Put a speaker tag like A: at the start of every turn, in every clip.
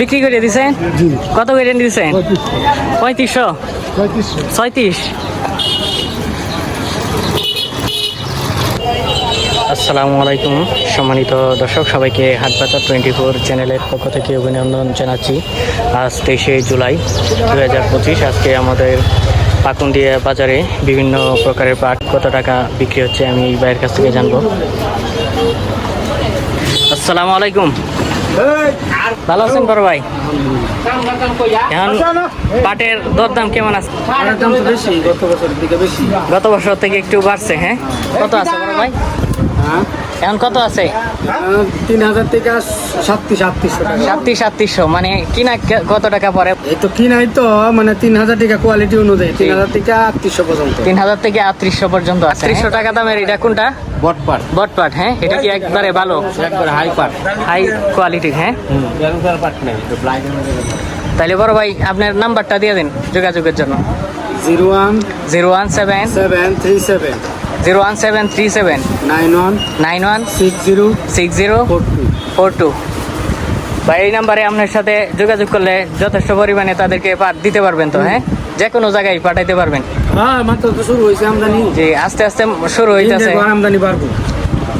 A: বিক্রি করে দিছেন? কত করে দিছেন? পঁয়ত্রিশশো? ছয়ত্রিশ। আসসালামু আলাইকুম সম্মানিত দর্শক সবাইকে হাটবাজার টোয়েন্টি ফোর চ্যানেলের পক্ষ থেকে অভিনন্দন জানাচ্ছি। আজ তেইশে জুলাই দু হাজার পঁচিশ আজকে আমাদের পাকুন্দিয়া বাজারে বিভিন্ন প্রকারের পাট কত টাকা বিক্রি হচ্ছে আমি এই ভাইয়ের কাছ থেকে জানব। আসসালামু আলাইকুম। ভালো আছেন বড় ভাই? এখন পাটের দরদাম কেমন আছে?
B: গত
A: বছর থেকে একটু বাড়ছে হ্যাঁ? কত আছে বড় ভাই?
B: হ্যাঁ?
A: এখন কত আছে?
B: তিন হাজার থেকে সাতত্রিশ আটত্রিশশো টাকা।
A: সাতত্রিশ সাতত্রিশশো মানে কিনা কত টাকা পরে
B: এই তো কিনাই তো মানে তিন হাজার টাকা কোয়ালিটি অনুযায়ী তিন হাজার থেকে আটত্রিশশো পর্যন্ত।
A: তিন হাজার থেকে আটত্রিশশো পর্যন্ত আছে আটত্রিশশো টাকা দামের এটা কোনটা?
B: বটপাট।
A: বটপাট হ্যাঁ? এটা কি একবারে ভালো?
B: একবার হাই পাট।
A: হাই কোয়ালিটির হ্যাঁ? তাহলে বড় ভাই আপনার নাম্বারটা দিয়ে দিন যোগাযোগের জন্য।
B: Zero one
A: zero one seven
B: seven three seven.
A: Zero one seven three seven
B: nine one
A: nine one
B: six zero
A: six zero
B: four two
A: four two বা এই নাম্বারে আপনার সাথে যোগাযোগ করলে যথেষ্ট পরিমাণে তাদেরকে পাঠ দিতে পারবেন তো হ্যাঁ? যে কোনো জায়গায় পাঠাইতে পারবেন।
B: হ্যাঁ মাত্র তো শুরু হয়েছে আমদানি।
A: যে আস্তে আস্তে শুরু হইতেছে।
B: আমদানি বাড়বো।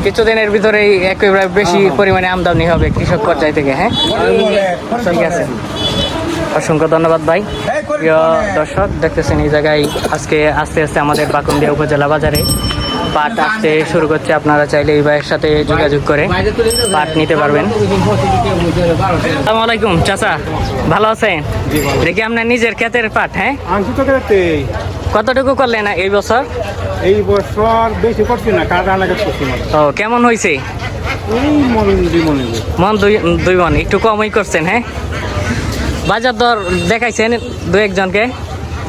A: কিছুদিনের ভিতরেই একেবারে বেশি পরিমাণে আমদানি হবে কৃষক পর্যায় থেকে হ্যাঁ? ঠিক আছে। অসংখ্য ধন্যবাদ ভাই। প্রিয় দর্শক দেখতেছেন এই জায়গায় আজকে আস্তে আস্তে আমাদের বাকুন্দিয়া উপজেলা বাজারে পাট আসতে শুরু করছে। আপনারা চাইলে এই ভাইয়ের সাথে যোগাযোগ করে পাট নিতে পারবেন। আসসালামু আলাইকুম চাচা। ভালো আছেন? দেখি আপনার নিজের ক্ষেতের পাট হ্যাঁ? কতটুকু করলেন এই বছর?
C: এই বছর বেশি করছি না কাটা করছি
A: ও কেমন হয়েছে?
C: মন মন
A: দুই দুই মন একটু কমই করছেন হ্যাঁ? বাজার দর দেখাইছেন দু একজনকে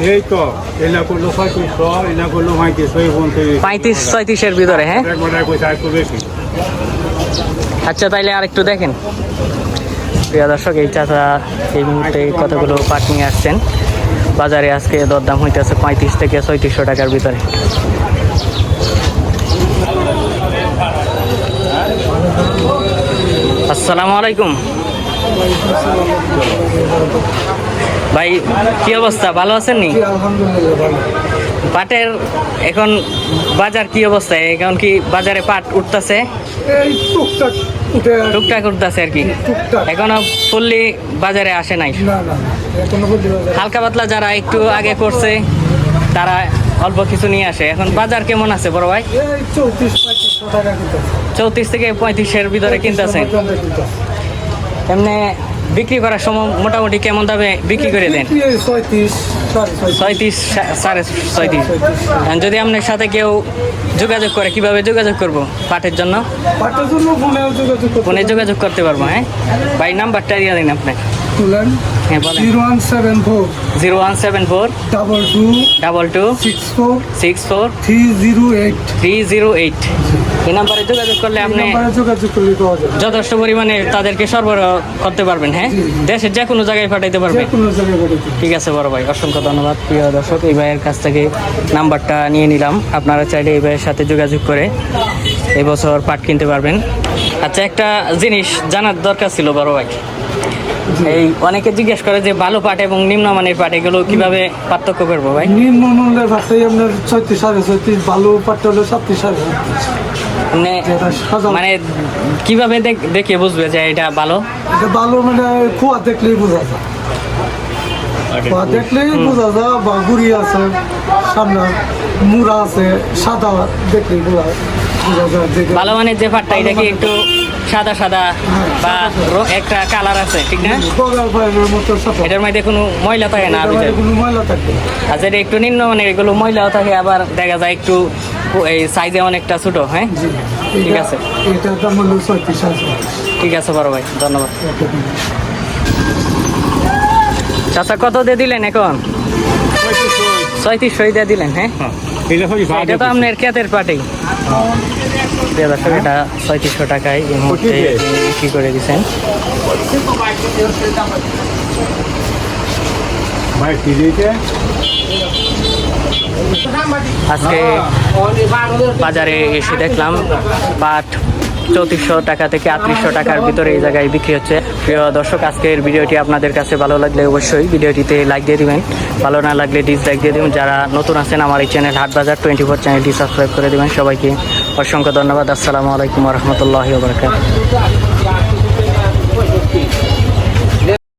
C: এই তো এলা করল পঁয়ত্রিশশো এলা করল পঁয়ত্রিশশো এই পর্যন্ত
A: পঁয়ত্রিশ ছয়ত্রিশের ভিতরে হ্যাঁ? আচ্ছা তাইলে আর একটু দেখেন। প্রিয় দর্শক এই চাচা এই মুহূর্তে কতগুলো পাট নিয়ে আসছেন? বাজারে আজকে দরদাম হইতেছে পঁয়ত্রিশ থেকে ছয়ত্রিশশো টাকার ভিতরে। আসসালামু আলাইকুম। ভাই কি অবস্থা? ভালো আছেন নি? পাটের এখন বাজার কি অবস্থা? এখন কি বাজারে পাট উঠতেছে?
B: টুকটাক
A: উঠতেছে আর কি? এখনও ফুললি বাজারে আসে নাই। হালকা পাতলা যারা একটু আগে করছে তারা অল্প কিছু নিয়ে আসে। এখন বাজার কেমন আছে বড় ভাই?
B: চৌত্রিশ
A: থেকে পঁয়ত্রিশের ভিতরে কিনতেছে। এমনি বিক্রি করার সময় মোটামুটি কেমন দামে বিক্রি করে দেন?
B: ছয়ত্রিশ সাড়ে ছয়ত্রিশ।
A: যদি আপনার সাথে কেউ যোগাযোগ করে কীভাবে যোগাযোগ করব পাটের জন্য?
B: ফোনে যোগাযোগ করতে
A: ফোনে যোগাযোগ করতে পারব হ্যাঁ? ভাই নাম্বারটা দিয়ে দিন আপনি
B: তুলেন zero one seven four
A: zero one seven four
B: double two
A: double two
B: six four
A: six four
B: three zero eight
A: three zero eight এই নাম্বারে যোগাযোগ করলে আপনি
B: যোগাযোগ করলে
A: যথেষ্ট পরিমাণে তাদেরকে সরবরাহ করতে পারবেন হ্যাঁ? দেশের যে কোনো জায়গায় পাঠাইতে পারবেন। ঠিক আছে বড় ভাই অসংখ্য ধন্যবাদ। প্রিয় দর্শক এই ভাইয়ের কাছ থেকে নাম্বারটা নিয়ে নিলাম। আপনারা চাইলে এই ভাইয়ের সাথে যোগাযোগ করে এই বছর পাট কিনতে পারবেন। আচ্ছা একটা জিনিস জানার দরকার ছিল বড় ভাই। এই অনেকে জিজ্ঞেস করে যে ভালো পাট এবং নিম্নমানের পাট এগুলো কীভাবে পার্থক্য করব ভাই?
B: নিম্ন মূল্যের ভাতটাই আপনার ছয়ত্রিশ সাড়ে ছয়ত্রিশ ভালো পাটটা হলে সাতত্রিশ সাড়ে
A: মানে মানে কীভাবে দেখ- দেখে বুঝবে যে এটা ভালো?
B: এটা ভালো মানে খোয়া দেখলেই বোঝা যায়। খোয়া দেখলেই বোঝা যায় বা গুড়ি আছে সামনে মুড়া আছে সাদা দেখলেই বোঝা যায়
A: ভালো মানের যে পাটটা এটা কি একটু সাদা সাদা বা একটা কালার আছে ঠিক না এটার মধ্যে কোনো ময়লা থাকে না। আর যেটা একটু নিম্ন মানে এগুলো ময়লাও থাকে আবার দেখা যায় একটু এই সাইজে অনেকটা ছোট হ্যাঁ ঠিক আছে।
B: ছয়ত্রিশ ছয়ত্রিশ।
A: ঠিক আছে বড় ভাই ধন্যবাদ চাচা কত দিয়ে দিলেন এখন ছয়ত্রিশশো দিয়ে দিলেন হ্যাঁ
C: এটা
A: তো আপনার ক্ষেতের পাটেই প্রিয় দর্শক এটা ছয়ত্রিশশো টাকায় এই মুহূর্তে বিক্রি করে দিচ্ছেন আজকে বাজারে এসে দেখলাম পাট চৌত্রিশশো টাকা থেকে আটত্রিশশো টাকার ভিতরে এই জায়গায় বিক্রি হচ্ছে। প্রিয় দর্শক, আজকের ভিডিওটি আপনাদের কাছে ভালো লাগলে অবশ্যই ভিডিওটিতে লাইক দিয়ে দিবেন। ভালো না লাগলে ডিসলাইক দিয়ে দিবেন। যারা নতুন আছেন, আমার এই চ্যানেল হাট বাজার টোয়েন্টি ফোর চ্যানেলটি সাবস্ক্রাইব করে দেবেন। সবাইকে অসংখ্য ধন্যবাদ। আসসালামু আলাইকুম রহমতুল্লাহ বরকাত